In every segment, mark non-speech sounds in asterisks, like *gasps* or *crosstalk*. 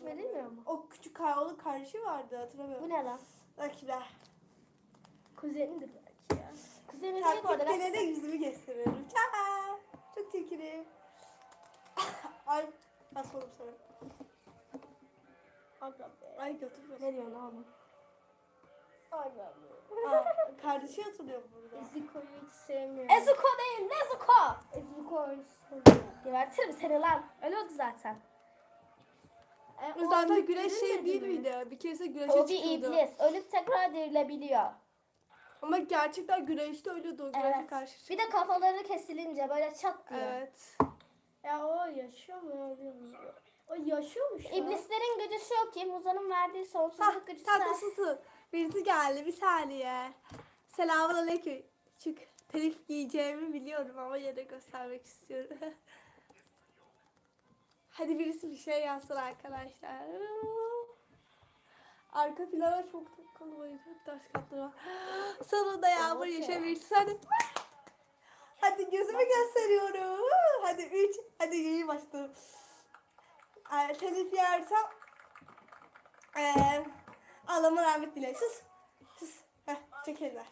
kardeşi verilmiyor mu? O küçük Kayaoğlu kardeşi vardı hatırlamıyorum. Bu ne lan? Rakipler. Kuzenindir belki ya. Kuzeni değil bu arada. gene de yüzümü gösteriyorum. Çaa! Çok çirkinim. *laughs* Ay nasıl olur sana? Aga be. Ay götürmüyor. Ne diyorsun oğlum? Aga be. *laughs* Kardeşi hatırlıyor burada. Ezuko'yu hiç sevmiyorum. Ezuko değil, Nezuko. Ezuko'yu sevmiyorum. Gebertirim seni lan. Öyle oldu zaten. E, o Zaten güneş şey değil mi? miydi? Bir kerese güneşe O bir çıkıyordu. iblis. Ölüp tekrar dirilebiliyor. Ama gerçekten güneşte ölüyordu o güneşe Evet. karşı. Bir de kafaları kesilince böyle çat diye. Evet. Ya o yaşıyor mu ölüyor mu? O yaşıyormuş ya. İblislerin gücü şu ki Muza'nın verdiği sonsuzluk gücü tatlısısın. Birisi geldi bir saniye. Selamun aleyküm. Çık. Telif giyeceğimi biliyorum ama yine göstermek istiyorum. *laughs* Hadi birisi bir şey yazsın arkadaşlar. Arka plana çok takılmayın. Hep taş katlı var. *gasps* Sonunda yağmur yaşamışsın. Hadi. Hadi gözümü gösteriyorum. Hadi üç. Hadi yayın başladı. Ee, telif yersem ee, Allah'ıma rahmet dile. Sus. Sus. Heh, çek eller.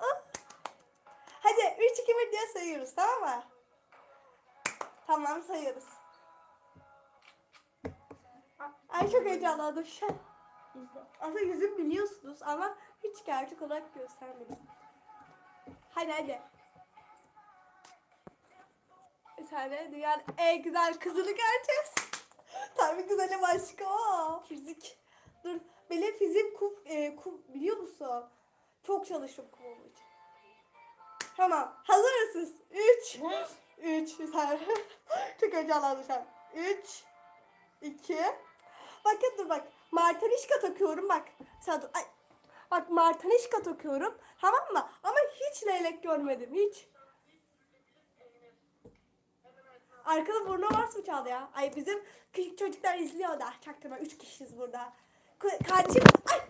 Ah. Hadi 3 2 1 diye sayıyoruz tamam mı? Tamam sayıyoruz. Ay çok heyecanlandım şu an. Aslında yüzüm biliyorsunuz ama hiç gerçek olarak göstermedim. Hadi hadi. Bir tane dünyanın en güzel kızını göreceğiz. Tabii güzelim aşkım. Aa, Fizik. Dur. Benim fiziğim kum, e, kum biliyor musun? Çok çalıştım kum için. Tamam. Hazır mısınız? 3 3 bir. Çok heyecanlandım şu an. 3 2 Bakın dur bak. Martanişka takıyorum bak. Sen. Ay. Bak martanişka takıyorum. Tamam mı? Ama hiç leylek görmedim. Hiç. Arkada burnu Mars mı çaldı ya? Ay bizim küçük çocuklar izliyor da. Çaktırma. Üç kişiyiz burada. Kardeşim. Ay.